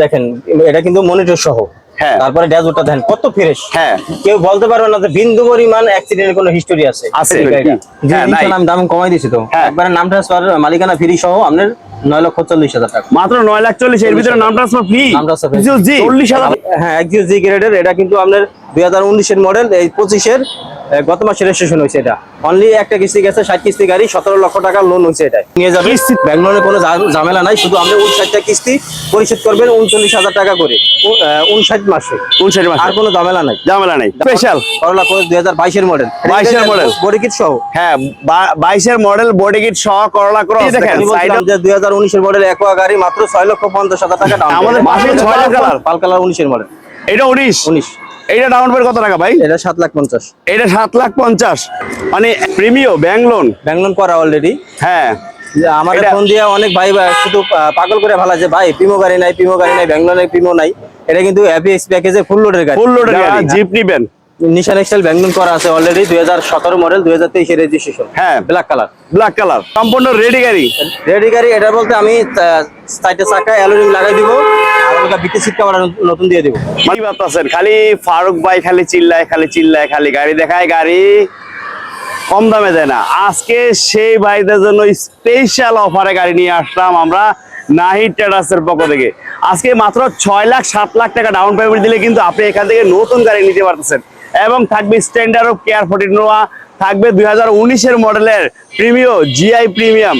দেখেন এটা কিন্তু মনিটর সহ। হ্যাঁ। তারপরে ড্যাশবোর্ডটা দেখেন কত ফ্রেশ। হ্যাঁ। কেউ বলতে পারবে না যে বিন্দু পরিমাণ অ্যাক্সিডেন্টের কোনো হিস্টোরি আছে। হ্যাঁ, আমি দাম কমাই তো। নাম ট্রান্সফার মালিকানা ফ্রি সহ আপনার নয় লক্ষ চল্লিশ হাজার টাকা। মাত্র নয় লাখ চল্লিশ এর ভিতরে নাম ট্রান্সফার ফ্রি নাম transfer চল্লিশ হাজার। হ্যাঁ একজিও জি গ্রেডের এটা কিন্তু আপনার দুই হাজার উনিশের মডেল এই পঁচিশের গত মাসে রেজিস্ট্রেশন হয়েছে এটা। অনলি একটা কিস্তি গেছে ষাট কিস্তি গাড়ি সতেরো লক্ষ টাকা লোন হয়েছে এটা নিয়ে যাবে। ব্যাঙ্গলোরে কোনো ঝামেলা নাই শুধু আপনি উনষাটটা কিস্তি পরিশোধ করবেন উনচল্লিশ হাজার টাকা করে। উনষাট মাসে। উনষাট মাস। আর কোনো ঝামেলা নাই। ঝামেলা নাই। স্পেশাল করলা কোচ দুই হাজার বাইশের মডেল 22 এর model। বডি কিট সহ। হ্যাঁ বাইশের মডেল বডি কিট সহ করলা ক্রস দেখেন দুই হাজার উনিশের মডেল একোয়া গাড়ি মাত্র ছয় লক্ষ পঞ্চাশ হাজার টাকা আমাদের। পাল কালার উনিশের মডেল এটা উনিশ? উনিশ। এইটা ডাউন পেমেন্ট কত টাকা ভাই? এটা সাত লাখ পঞ্চাশ। এটা সাত লাখ পঞ্চাশ। মানে Premio bank loan bank loan করা অলরেডি হ্যাঁ। আমার এটা- ফোন দিয়ে অনেক ভাই ভাই শুধু পাগল করে ভালো যে ভাই পিমো গাড়ি নাই পিমো গাড়ি নাই ব্যাংলোনের পিমো নাই এটা কিন্তু অ্যাপিএক্স প্যাকেজে ফুল লোডের গাড়ি। ফুল লোডের যারা জিপ নিবেন। নিশান এক্সেল ব্যাংলোন করা আছে অলরেডি দুই হাজার সতেরো মডেল দুই হাজার তেইশের রেজিস্ট্রেশন হ্যাঁ। ব্ল্যাক কালার ব্ল্যাক কালার সম্পূর্ণ রেডি গাড়ি। রেডি গাড়ি এটা বলতে আমি সাইডে চাকা অ্যালুমিনিয়াম লাগাই দিব। নতুন দিয়ে দিব। খালি ফারুক ভাই খালি চিল্লায় খালি চিল্লায়, খালি গাড়ি দেখায়, গাড়ি কম দামে দেয় না। আজকে সেই ভাইদের জন্য স্পেশাল অফারে গাড়ি নিয়ে আসলাম আমরা নাহিদ ট্রেডার্সের পক্ষ থেকে। আজকে মাত্র ছয় লাখ, সাত লাখ টাকা ডাউন পেমেন্ট দিলে কিন্তু আপনি এখান থেকে নতুন গাড়ি নিতে পারতেছেন। এবং থাকবে standard of care fourteen Noah থাকবে দুই হাজার উনিশের মডেলের Premio GI premium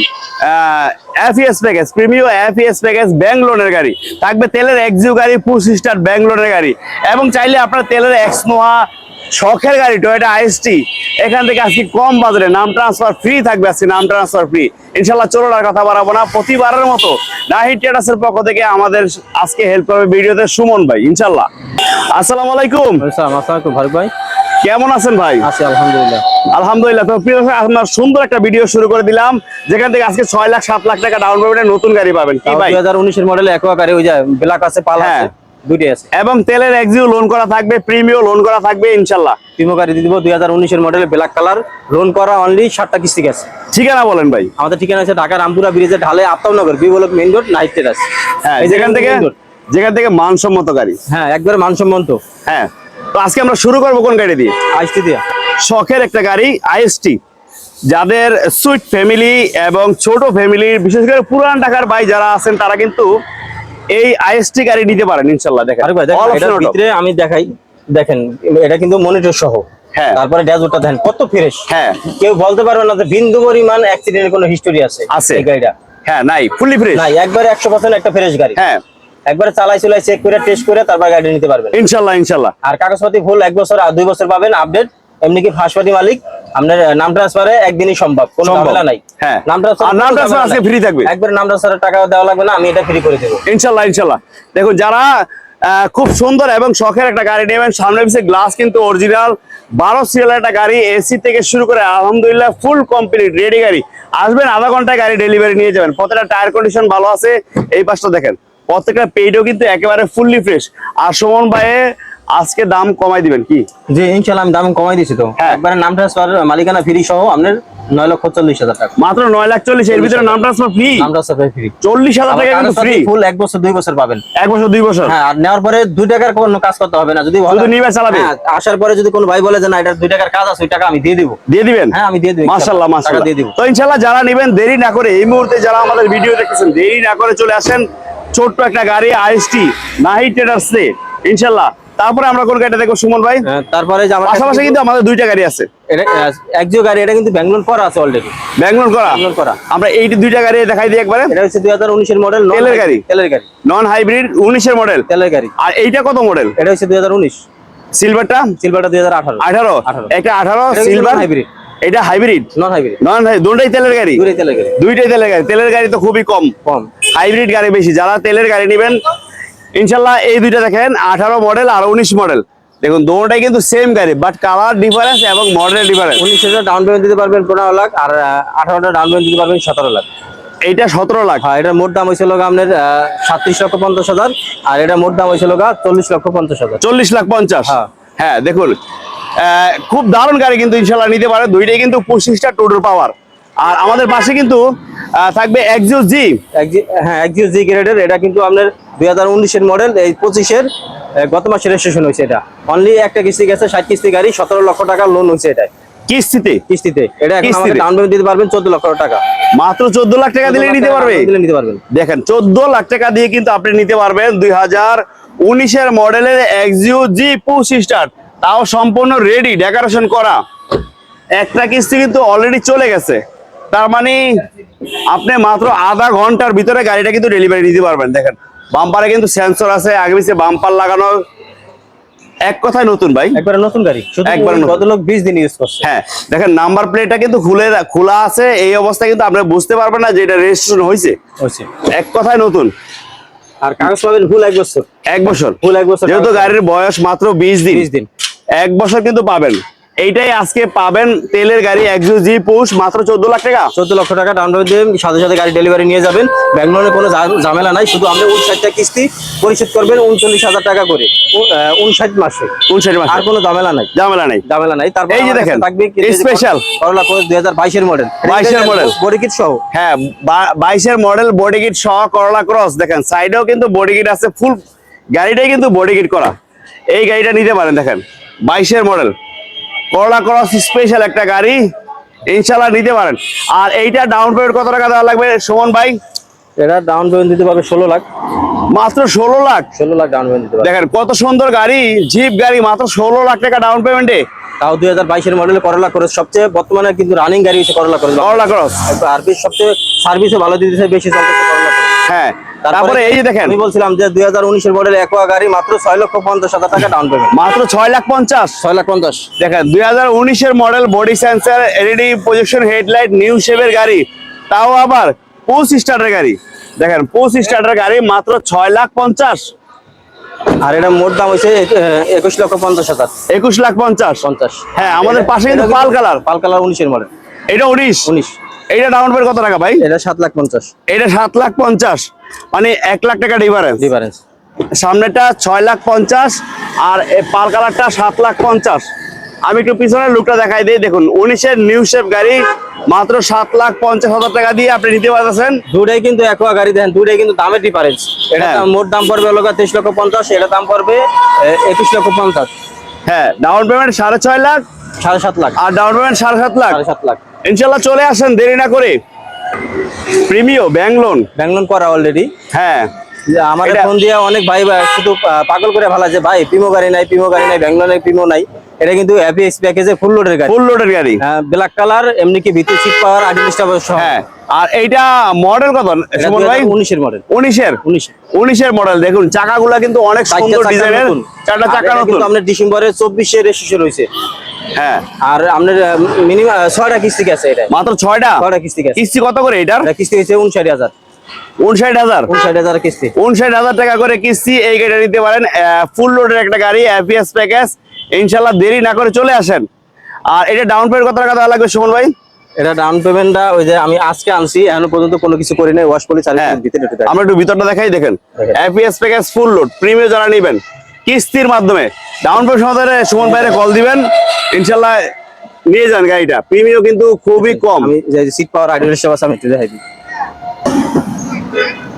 EFS package, Premio EFS package bank লোনের গাড়ি। থাকবে তেলের এক্সিউ গাড়ি পুশ স্টার ব্যাংক লোনের গাড়ি। এবং চাইলে আপনার তেলের এক্সনোহা শখের গাড়ি, টয়োটা আইএসটি, এখান থেকে আজকে কম বাজারে, নাম ট্রান্সফার ফ্রি থাকবে আজকে, নাম ট্রান্সফার ফ্রি ইনশাল্লাহ চলো আর কথা বাড়াবো না, প্রতিবারের মতো নাহিদ ট্রেডার্সের পক্ষ থেকে আমাদের আজকে হেল্প করবে ভিডিওতে সুমন ভাই, ইনশাল্লাহ। আসসালামু আলাইকুম। আসসালাম আসসালাম ভাই। কেমন আছেন ভাই? আছি আলহামদুলিল্লাহ। আলহামদুলিল্লাহ। তো প্রিয় আমরা সুন্দর একটা ভিডিও শুরু করে দিলাম। যেখান থেকে আজকে ছয় লাখ সাত লাখ টাকা ডাউন পেমেন্টে নতুন গাড়ি পাবেন। কি ভাই? দুই হাজার উনিশের মডেল একোয়া গাড়ি ওই যে ব্ল্যাক আছে পাল হ্যাঁ। আছে দুইটাই আছে। এবং তেলের এক্সিও লোন করা থাকবে প্রিমিও লোন করা থাকবে ইনশাল্লাহ। পিমো গাড়ি দিয়ে দিব দুই হাজার উনিশের মডেল ব্ল্যাক কালার লোন করা অনলি ষাটটা কিস্তি গেছে। ঠিকানা বলেন ভাই। আমাদের ঠিকানা আছে ঢাকা রামপুরা ব্রিজের ঢালে Aftabnagar B block main road night terrace হ্যাঁ এই যেখান থেকে যেখান থেকে মানসম্মত গাড়ি। হ্যাঁ একবার মানসম্মত। হ্যাঁ। তো আজকে আমরা শুরু করব কোন গাড়ি দিয়ে? আইসটি দিয়া। শখের একটা গাড়ি আইএসটি। যাদের সুইট ফ্যামিলি এবং ছোট ফ্যামিলির বিশেষ করে পুরান ঢাকার ভাই যারা আছেন তারা কিন্তু এই আইএসটি গাড়ি নিতে পারেন ইনশাল্লাহ। দেখেন। ভিতরে আমি দেখাই। দেখেন এটা কিন্তু মনিটর সহ। হ্যাঁ। তারপরে ড্যাশবোর্ডটা দেখেন কত ফ্রেশ হ্যাঁ। কেউ বলতে পারবে না যে বিন্দু পরিমাণ অ্যাক্সিডেন্টের কোনো হিস্টোরি আছে আছে। এই গাড়িটা। হ্যাঁ নাই ফ্রেশ নাই একবারে একশো পার্সেন্ট একটা ফ্রেশ গাড়ি। হ্যাঁ। একবারে চালাই চলাই চেক করে টেস্ট করে তারপর গাড়ি নিতে পারবেন। ইনশাল্লাহ ইনশাল্লাহ। আর কাগজপাতি ফুল এক বছর আর দুই বছর পাবেন আপডেট এমনি কি ফাঁসপাতি মালিক আপনার নাম ট্রান্সফারে একদিনই সম্ভব কোনো। ঝামেলা নাই। হ্যাঁ। নাম ট্রান্সফার আর নাম transfer আজকে free থাকবে। একবার নাম ট্রান্সফারের টাকা দেওয়া লাগবে না আমি এটা ফ্রি করে দেবো। ইনশাল্লাহ ইনশাল্লাহ। দেখুন যারা খুব সুন্দর এবং শখের একটা গাড়ি নেবেন সামনে পিছিয়ে গ্লাস কিন্তু অরিজিনাল বারো সিরিয়াল একটা গাড়ি এসি থেকে শুরু করে আলহামদুলিল্লাহ ফুল কমপ্লিট রেডি গাড়ি। আসবেন আধা ঘন্টায় গাড়ি ডেলিভারি নিয়ে যাবেন। প্রত্যেকটা টায়ার কন্ডিশন ভালো আছে এই পাশটা দেখেন। প্রত্যেকটা পেইডও কিন্তু একেবারে ফুললি ফ্রেশ আর সুমন ভাইয়ে আজকে দাম কমাই দিবেন কি? জি ইনশাল্লাহ আমি দাম কমাই দিছি তো। হ্যাঁ। একবারে নাম ট্রান্সফার মালিকানা ফ্রি সহ আপনার নয় লক্ষ চল্লিশ হাজার টাকা। মাত্র নয় লাখ চল্লিশ এর ভিতরে নাম ট্রান্সফার ফ্রি নাম ট্রান্সফার ফ্রি চল্লিশ হাজার টাকা কিন্তু ফ্রি ফুল এক বছর দুই বছর পাবেন। এক বছর দুই বছর? হ্যাঁ আর নেওয়ার পরে দুই টাকার কোনো কাজ করতে হবে না। যদি শুধু নিবে চালাবে। হ্যাঁ, আসার পরে যদি কোনো ভাই বলে যে না এটা দুই টাকার কাজ আছে ওই টাকা আমি দিয়ে দিব। দিয়ে দিবেন? হ্যাঁ আমি দিয়ে দিব মাশাল্লাহ টাকা দিয়ে দিব। তো ইনশাল্লাহ যারা নেবেন দেরি না করে এই মুহূর্তে যারা আমাদের ভিডিও দেখতেছেন দেরি না করে চলে আসেন। ছোট্ট একটা গাড়ি আইএসটি নাহি ট্রেডার্স ইনশাল্লাহ। তারপরে আমরা কোন গাড়িটা দেখব সুমন ভাই। হ্যাঁ, তারপরে পাশাপাশি কিন্তু আমাদের দুইটা গাড়ি আছে। এটা একজিও গাড়ি এটা কিন্তু ব্যাঙ্গলোর করা আছে অলরেডি ব্যাঙ্গলোর করা? করা। আমরা এই দুইটা গাড়ি দেখাই দিই একবারে। এটা হচ্ছে দুই হাজার উনিশের মডেল তেলের গাড়ি? তেলের গাড়ি। নন হাইব্রিড উনিশের মডেল তেলের গাড়ি। আর এইটা কত মডেল এটা হচ্ছে দুই হাজার উনিশ। সিলভারটা সিলভারটা দুই হাজার আঠারো। আঠারো? 18 একটা আঠারো সিলভার hybrid। এটা হাইব্রিড নন হাইব্রিড নন দুটাই তেলের গাড়ি? দুটোই তেলের গাড়ি। দুইটাই তেলের গাড়ি তেলের গাড়ি তো খুবই কম। কম। হাইব্রিড গাড়ি বেশি যারা তেলের গাড়ি নেবেন ইনশাল্লাহ এই দুইটা দেখেন আঠারো মডেল আর উনিশ মডেল দেখুন দুটাই কিন্তু সেম গাড়ি বাট কালার ডিফারেন্স এবং মডেলের ডিফারেন্স উনিশ হাজার ডাউন পেমেন্ট দিতে পারবেন পনেরো লাখ আর আঠারোটা ডাউন পেমেন্ট দিতে পারবেন সতেরো লাখ। এইটা সতেরো লাখ। হ্যাঁ এটার মোট দাম হয়েছিল আপনার সাতত্রিশ লক্ষ পঞ্চাশ হাজার আর এটা মোট দাম হয়েছিল চল্লিশ লক্ষ পঞ্চাশ হাজার। চল্লিশ লাখ পঞ্চাশ। হ্যাঁ। হ্যাঁ দেখুন খুব দারুণ গাড়ি কিন্তু ইনশাল্লাহ নিতে পারে। দুইটাই কিন্তু পঁচিশটা টোটাল পাওয়ার আর আমাদের পাশে কিন্তু থাকবে এক্সিও জি হ্যাঁ একজিও জি গ্রেডের এটা কিন্তু আপনার দুই হাজার উনিশের মডেল এই পঁচিশের গত মাসে রেজিস্ট্রেশন হয়েছে এটা। অনলি একটা কিস্তি গেছে ষাট কিস্তি গাড়ি সতেরো লক্ষ টাকার লোন হয়েছে এটা কিস্তিতে? কিস্তিতে। এটা এখন? ডাউন পেমেন্ট দিতে পারবেন চোদ্দ লক্ষ টাকা। মাত্র চোদ্দ লাখ টাকা দিলে নিতে পারবে? দিলে নিতে পারবেন। দেখেন চোদ্দ লাখ টাকা দিয়ে কিন্তু আপনি নিতে পারবেন দুই হাজার উনিশের মডেলের এক্সিও জি পঁচিশ স্টার তাও সম্পূর্ণ রেডি ডেকোরেশন করা। একটা কিস্তি কিন্তু অলরেডি চলে গেছে। তার মানে আপনি মাত্র আধা ঘণ্টার ভিতরে গাড়িটা কিন্তু ডেলিভারি দিতে পারবেন। দেখেন বাম্পারে কিন্তু সেন্সর আছে আগে পিছিয়ে বাম্পার লাগানো। এক কথায় নতুন ভাই। একবার নতুন গাড়ি। একবারে বিশ দিন ইউজ করছে। হ্যাঁ দেখেন নাম্বার প্লেটটা কিন্তু খুলে খোলা আছে। এই অবস্থায় কিন্তু আপনি বুঝতে পারবেন না যে এটা রেজিস্ট্রেশন হয়েছে। এক কথায় নতুন। আর কাগজ পাবেন ফুল এক বছর। এক বছর। ফুল এক বছর যেহেতু গাড়ির বয়স মাত্র বিশ দিন। বিশ দিন। এক বছর কিন্তু পাবেন। এইটাই আজকে পাবেন তেলের গাড়ি একশো জি পুশ মাত্র চোদ্দ লাখ টাকা। চোদ্দ লক্ষ টাকা ডাউন পেমেন্ট দিয়ে সাথে সাথে গাড়ি ডেলিভারি নিয়ে যাবেন। ব্যাঙ্গলোরে কোনো ঝামেলা নাই শুধু আপনি উনষাটটা কিস্তি পরিশোধ করবেন উনচল্লিশ হাজার টাকা করে। উনষাট মাসে। উনষাট মাস। আর কোনো ঝামেলা নাই। ঝামেলা নাই। ঝামেলা নাই। তারপর এই যে দেখেন, থাকবে special। করলা কোচ দুই হাজার বাইশের মডেল 22 এর model। বডি কিট সহ। হ্যাঁ বাইশের মডেল বডি কিট সহ করলা ক্রস দেখেন সাইডেও কিন্তু বডি কিট আছে ফুল গাড়িটাই কিন্তু বডি কিট করা। এই গাড়িটা নিতে পারেন দেখেন। বাইশের মডেল। করলা ক্রস স্পেশাল একটা গাড়ি। ইনশাল্লাহ নিতে পারেন। আর এইটা ডাউন পেমেন্ট কত টাকা দেওয়া লাগবে সুমন ভাই? এটা ডাউন পেমেন্ট দিতে পারবে ষোলো লাখ। মাত্র ষোলো লাখ? ষোলো লাখ ডাউন পেমেন্ট দিতে পারবে। দেখেন কত সুন্দর গাড়ি জিপ গাড়ি মাত্র ষোলো লাখ টাকা ডাউন পেমেন্টে তাও দুই হাজার বাইশের মডেলে করলা করে সবচেয়ে বর্তমানে কিন্তু রানিং গাড়ি হচ্ছে করলা করে করলা ক্রস আর সবচেয়ে সার্ভিসও ভালো দিতেছে বেশি চলতেছে। Cross। হ্যাঁ তারপরে এই যে দেখেন। আমি বলছিলাম যে দুই হাজার উনিশের মডেল একোয়া গাড়ি মাত্র ছয় লক্ষ পঞ্চাশ হাজার টাকা ডাউন পেমেন্ট মাত্র ছয় লাখ পঞ্চাশ? ছয় লাখ পঞ্চাশ। দেখেন দুই হাজার উনিশের model body sensor LED projection headlight new শেপের গাড়ি। তাও আবার পোস্ট স্টার্টের গাড়ি। দেখেন পোস্ট স্টার্টের গাড়ি মাত্র ছয় লাখ পঞ্চাশ। আর এটা মোট দাম হয়েছে একুশ লক্ষ পঞ্চাশ হাজার। একুশ লাখ পঞ্চাশ। পঞ্চাশ। হ্যাঁ আমাদের পাশে কিন্তু পাল কালার পাল কালার উনিশের মডেল এটা উনিশ? উনিশ। এইটা ডাউন পেমেন্ট কত টাকা ভাই? এটা সাত লাখ পঞ্চাশ। এটা সাত লাখ পঞ্চাশ। মানে এক লাখ টাকা ডিফারেন্স ডিফারেন্স সামনেটা ছয় লাখ পঞ্চাশ আর পাল কালারটা সাত লাখ পঞ্চাশ। আমি একটু পিছনের লুকটা দেখাই দিই। দেখুন উনিশের নিউ শেপ গাড়ি মাত্র সাত লাখ পঞ্চাশ হাজার টাকা দিয়ে আপনি নিতে পারতেছেন। দুটাই কিন্তু একোয়া গাড়ি দেখেন দুটাই কিন্তু দামের ডিফারেন্স এটা হ্যাঁ। মোট দাম পড়বে হলো তেইশ লক্ষ পঞ্চাশ এটা দাম পড়বে একুশ লক্ষ পঞ্চাশ। হ্যাঁ ডাউন পেমেন্ট সাড়ে ছয় লাখ। সাড়ে সাত লাখ। আর ডাউন পেমেন্ট সাড়ে সাত লাখ। সাড়ে সাত লাখ। ইনশাল্লাহ চলে আসেন দেরি না করে। Premio bank loan. Bank loan করা অলরেডি হ্যাঁ। আমার এটা- ফোন দিয়ে অনেক ভাই শুধু পাগল করে ভালা যে ভাই পিমো গাড়ি নাই পিমো গাড়ি নাই ব্যাংলোনের পিমো নাই। এটা কিন্তু প্যাকেজে ফুল লোডের গাড়ি। ফুল লোডের গাড়ি। ব্ল্যাক কালার এমনি কি ভিতরে সিট পাওয়ার সহ। হ্যাঁ। আর এইটা মডেল কত? সুমন ভাই? উনিশের মডেল উনিশের? উনিশ। উনিশের মডেল দেখুন চাকাগুলা কিন্তু অনেক সুন্দর ডিজাইনের চারটা চাকা নতুন কিন্তু আপনার ডিসেম্বরে চব্বিশে রেজিস্ট্রেশন হয়েছে। হ্যাঁ। আর আপনার মিনিমাম ছয়টা কিস্তি গেছে এটা মাত্র ছয়টা? ছয়টা কিস্তি কিস্তি কত করে এটার? এটা কিস্তি হয়েছে উনষাট হাজার। উনষাট হাজার? উনষাট হাজার কিস্তি। উনষাট হাজার টাকা করে কিস্তি এই গাড়িটা নিতে পারেন ফুল লোডের একটা গাড়ি এপিএস প্যাকেজ ইনশাল্লাহ দেরি না করে চলে আসেন। আর এটা ডাউন পেমেন্ট কত টাকা দেওয়া লাগবে সুমন ভাই? এটা ডাউন পেমেন্টটা ওই যে আমি আজকে আনছি এখনও পর্যন্ত কোনো কিছু করি নাই ওয়াশ পলি চালিয়ে আমরা একটু ভিতরটা দেখাই দেখেন। দেখেন। APS package full load premium যারা নেবেন কিস্তির মাধ্যমে। ডাউন পেমেন্ট সুমন ভাইরে কল দিবেন। ইনশাল্লাহ নিয়ে যান গাড়িটা। প্রিমিয়াম কিন্তু খুবই কম। সিট পাওয়ার আইডিয়াল আছে আমি একটু দেখাই দিই।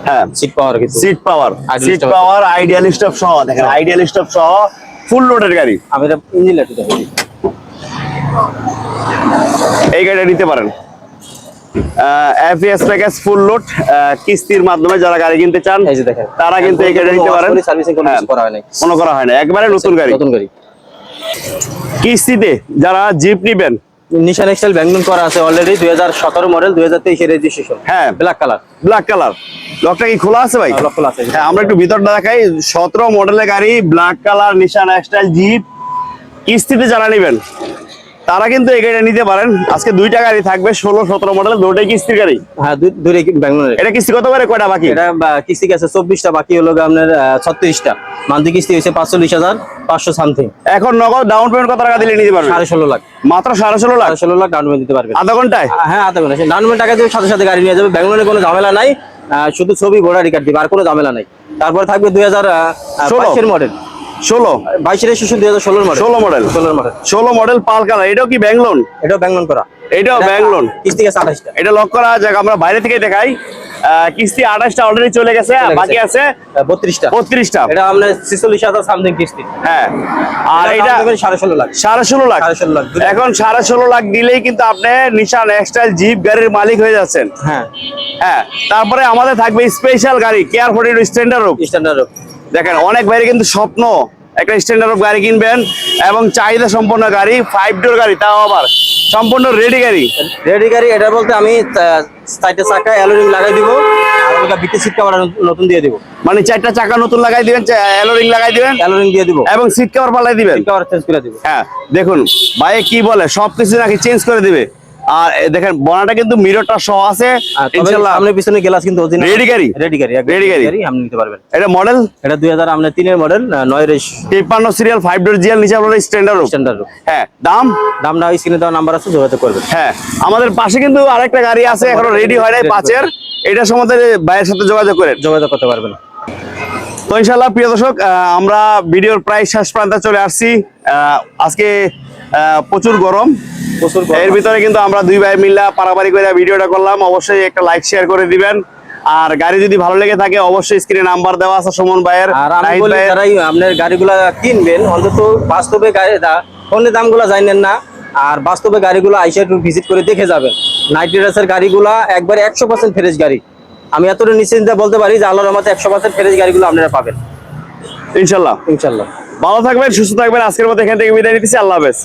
হ্যাঁ। সিট পাওয়ার কিন্তু। Seat power seat power ideal stop সহ দেখেন আইডিয়াল স্টপ সহ ফুল লোডের গাড়ি। আমি ইঞ্জিন একটু দেখাই দিই। এই গাড়িটা নিতে পারেন। এফএস প্যাকেজ ফুল লোড কিস্তির মাধ্যমে যারা গাড়ি কিনতে চান এই যে দেখেন তারা কিন্তু এই গাড়িটা নিতে পারেন। সার্ভিসিং কোনো হ্যাঁ, কিছু করা হয় নাই। কোনো করা হয় না একবারে নতুন গাড়ি। নতুন গাড়ি। কিস্তিতে যারা জিপ নিবেন নিশান এক্সেল ব্যাংলোন করা আছে অলরেডি দুই হাজার সতেরো মডেল দুই হাজার তেইশের রেজিস্ট্রেশন হ্যাঁ। ব্ল্যাক কালার ব্ল্যাক কালার লকটা কি খোলা আছে ভাই? লক্ষ আছে। হ্যাঁ আমরা একটু ভিতরটা দেখাই। সতেরো মডেলের গাড়ি black colour Nissan style jeep কিস্তিতে যারা নেবেন তারা কিন্তু এই গাড়িটা নিতে পারেন। আজকে দুইটা গাড়ি থাকবে ষোলো সতেরো মডেল দুটাই কিস্তির গাড়ি? হ্যাঁ এটা কিস্তি কত করে? কয়টা বাকি? এটা কিস্তি গেছে চব্বিশটা বাকি হলো আপনার ছত্রিশটা। মান্থলি কিস্তি হয়েছে পাঁচচল্লিশ হাজার পাঁচশো সামথিং এখন নগদ ডাউন পেমেন্ট কত টাকা দিলে নিতে পারবেন সাড়ে ষোলো লাখ। মাত্র সাড়ে ষোলো লাখ? ষোলো লাখ ডাউন পেমেন্ট দিতে পারবেন আধা ঘন্টায়? হ্যাঁ আধা ঘণ্টা ডাউন পেমেন্ট টাকা দিয়ে সাথে সাথে গাড়ি নিয়ে যাবে। ব্যাঙ্গালোরে কোনো ঝামেলা নাই। আহ, শুধু ছবি ঘোড়া রিকার্ড দিবে আর কোনো ঝামেলা নাই। তারপরে থাকবে দুই হাজার মডেল ষোলো। বাইশের রেজিস্ট্রেশন দুই হাজার ষোলোর মডেল ষোলো মডেল ষোলোর মডেল ষোলো মডেল পাল কালার এটাও কি ব্যাংলোন এটাও ব্যাঙ্গলোর করা। এটাও ব্যাংক লোন কিস্তি গেছে আঠাশটা। এটা লক করা যাক আমরা বাইরে থেকে দেখাই। কিস্তি আঠাশটা অলরেডি চলে গেছে বাকি আছে বত্রিশটা। বত্রিশটা। এটা আপনার ছিচল্লিশ হাজার সামথিং কিস্তি। হ্যাঁ। আর এটা সাড়ে ষোলো লাখ। সাড়ে ষোলো লাখ। সাড়ে ষোলো লাখ। এখন সাড়ে ষোলো লাখ দিলেই কিন্তু আপনি নিশান এক্সটাইল জিপ গাড়ির মালিক হয়ে যাচ্ছেন। হ্যাঁ। হ্যাঁ তারপরে আমাদের থাকবে স্পেশাল গাড়ি কেয়ার ফোর্টি স্ট্যান্ডার্ড স্ট্যান্ডার্ড দেখেন অনেক বাইরে কিন্তু স্বপ্ন। একটা স্ট্যান্ডার্ড অফ গাড়ি কিনবেন এবং চাহিদা সম্পন্ন গাড়ি ফাইভ ডোর গাড়ি তাও আবার সম্পূর্ণ রেডি গাড়ি। রেডি গাড়ি এটা বলতে আমি সাইডে চাকা অ্যালোরিং লাগাই দিব আর ওটা বিটি সিট কভার নতুন দিয়ে দিব। মানে চারটা চাকা নতুন লাগাই দিবেন অ্যালোরিং লাগাই দিবেন অ্যালোরিং দিয়ে দিব। এবং সিট কভার পাল্টাই দিবেন। সিট কভার চেঞ্জ করে দিব। হ্যাঁ দেখুন ভাই কি বলে সবকিছু নাকি চেঞ্জ করে দিবে। আর দেখেন বনাটা কিন্তু মিররটা সহ আছে। ইনশাআল্লাহ সামনে পিছনে গ্লাস কিন্তু অরিজিনাল। Ready গাড়ি? রেডি গাড়ি Ready গাড়ি? আপনি নিতে পারবেন। এটা মডেল এটা দুই হাজার আপনার তিনের মডেল নয় রেশ। তিপ্পান্ন সিরিয়াল ফাইভ ডোর জিয়াল নিচে আপনার স্ট্যান্ডার্ড স্ট্যান্ডার্ড হ্যাঁ দাম? দামটা স্ক্রিনে দেওয়া নাম্বার আছে যোগাযোগ করবেন। হ্যাঁ আমাদের পাশে কিন্তু আরেকটা গাড়ি আছে এখনও রেডি হয় নাই পাঁচের। এটা সম্বন্ধে ভাইয়ের সাথে যোগাযোগ করেন। যোগাযোগ করতে পারবেন। তো ইনশাল্লাহ প্রিয় দর্শক আমরা ভিডিওর প্রায় শেষ প্রান্তে চলে আসছি। আহ, আজকে আহ, প্রচুর গরম। এর ভিতরে কিন্তু আমরা দুই ভাই মিল্লা পারাপারি করে ভিডিওটা করলাম। অবশ্যই একটা লাইক শেয়ার করে দিবেন। আর গাড়ি যদি ভালো লেগে থাকে অবশ্যই স্ক্রিনে নাম্বার দেওয়া আছে সুমন ভাইয়ের। আর আমি বলি। যারাই আপনার গাড়িগুলা কিনবেন অন্তত বাস্তবে গাড়ি ফোনে দামগুলো জানেন না আর বাস্তবে গাড়িগুলো আইসা একটু ভিজিট করে দেখে যাবেন। নাইনটি রাসের গাড়িগুলা একবারে একশো পার্সেন্ট ফ্রেশ গাড়ি। আমি এতটা নিশ্চিন্তে বলতে পারি যে আল্লাহর রহমতে একশো পার্সেন্ট ফ্রেশ গাড়িগুলো আপনারা পাবেন। ইনশাল্লাহ। ইনশাল্লাহ। ভালো থাকবেন সুস্থ থাকবেন। আজকের মতো এখান থেকে বিদায় নিতেছি। আল্লাহ হাফেজ।